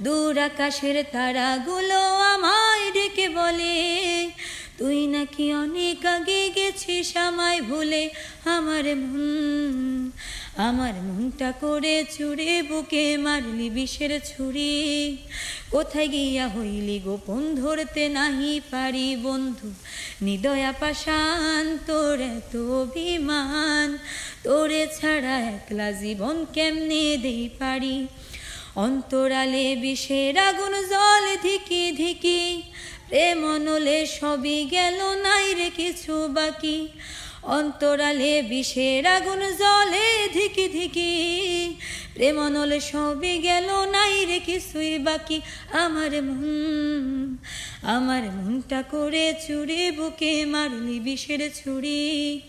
দূর আকাশের তারাগুলো আমায় ডেকে বলে, তুই নাকি অনেক আগে গেছিস আমায় ভুলে, আমার মন, আমার মনটা করে চুড়ে বুকে মারলি বিষের ছুরি। কোথায় গিয়া হইলি গোপন ধরতে নাহি পারি বন্ধু নিদয়া পাশান তোর এত অভিমান। তোরে ছাড়া একলা জীবন কেমনে দেই পারি? অন্তরালে বিষের আগুন, জল ধিকি ধিকি। প্রেম নলে সবই গেল, নাই রে কিছু বাকি। অন্তরালে বিষের আগুন, জলে ধিকি ধিকি। প্রেম নলে সবই গেল, নাই রে কিছুই বাকি। আমার মন, আমার মনটা করে চুরি, বুকে মারলি বিষের ছুরি।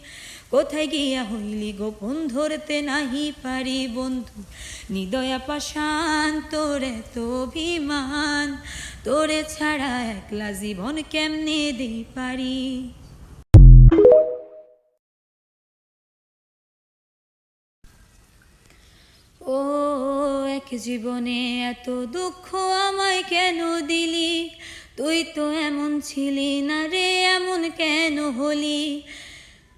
কোথায় গিয়া হইলি গোপন ধরতে নাহি পারি বন্ধু? নিদয়া পাশান তোরে তো অভিমান, তোরে ছাড়া একলা জীবন কেমনে দিই পারি? ও, এক জীবনে এত দুঃখ আমায় কেন দিলি? তুই তো এমন ছিলি না রে, এমন কেন হলি?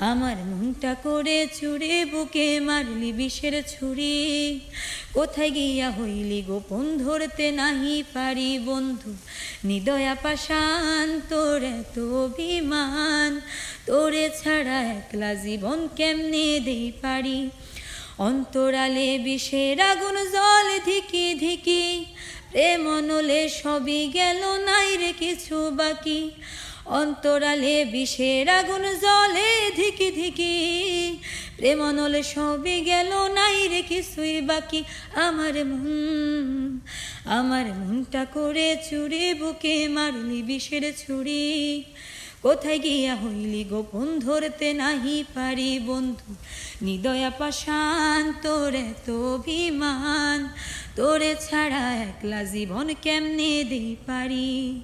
আমার মনটা করে চুড়ে বুকে মারলি বিষের ছুরি। কোথায় গিয়া হইলি গোপন ধরতে নাহি পারি বন্ধু? নিদয়া পাশান তোর এত অভিমান। তোরে ছাড়া একলা জীবন কেমনে দেই পারি? অন্তরালে বিষের আগুন, জল ধিকি ধিকি প্রেম নলে সবই গেল, নাই রে কিছু বাকি। অন্তরালে বিষের আগুন জলে ধিকি ধিকি। প্রেম নলে সবই গেল, নাই রে কিছুই বাকি। আমার মন, আমার মনটা করে চুরি, বুকে মারলি বিষের ছুরি। কোথায় গিয়া হইলি গোপন ধরতে নাহি পারি বন্ধু। নিদয়া পাশান তোর এত অভিমান। তোরে ছাড়া একলা জীবন কেমনে দিই পারি?